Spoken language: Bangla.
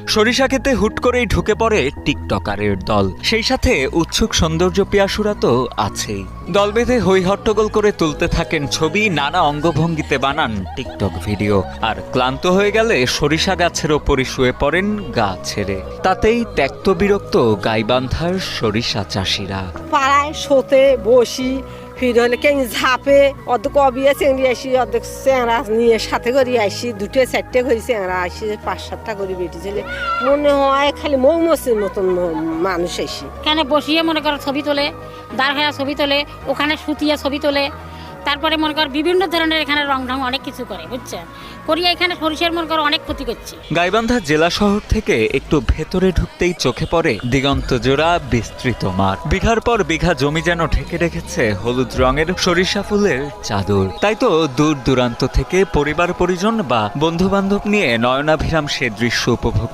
সরিষা খেতে হুট করেই ঢুকে পড়ে টিকটকারের দল। সেই সাথে উৎসুক সৌন্দর্য পিয়াসুরা তো আছেই। দল বেঁধে হই হট্টগোল করে তুলতে থাকেন ছবি, নানা অঙ্গভঙ্গিতে বানান টিকটক ভিডিও। আর ক্লান্ত হয়ে গেলে সরিষা গাছের ওপরই শুয়ে পড়েন গা ছেড়ে। তাতেই ত্যক্ত বিরক্ত গাইবান্ধার সরিষা চাষিরা। পাড়ায় শোতে বসি ফির হলে কেন ঝাপে? অর্ধেক অবিয়ে চেংড়ি আসি, অর্ধেক চেংড়া নিয়ে সাথে করে আসি, দুটো চারটে করে চেংড়া আসি, পাঁচ সাতটা করে বেটি ছেলে। মনে হয় খালি মৌমসির মতন মানুষ আসি। এখানে বসিয়ে মনে করো ছবি তোলে, দাঁড় হয়ে ছবি তোলে, ওখানে সুতিয়া ছবি তোলে তারপরে মনে কর বিভিন্ন ধরনের এখানে রং ঢং অনেক কিছু করে বুঝছেন করিয়া এখানে সরিষার মনে করো অনেক ক্ষতি করছে। গাইবান্ধা জেলা শহর থেকে একটু ভেতরে ঢুকতেই চোখে পড়ে দিগন্ত জোড়া বিস্তৃত মাঠ। বিঘার পর বিঘা জমি যেন ঢেকে রেখেছে হলুদ রঙের সরিষা ফুলের চাদর। তাই তো দূর দূরান্ত থেকে পরিবার পরিজন বা বন্ধু বান্ধব নিয়ে নয়নাভিরাম সে দৃশ্য উপভোগ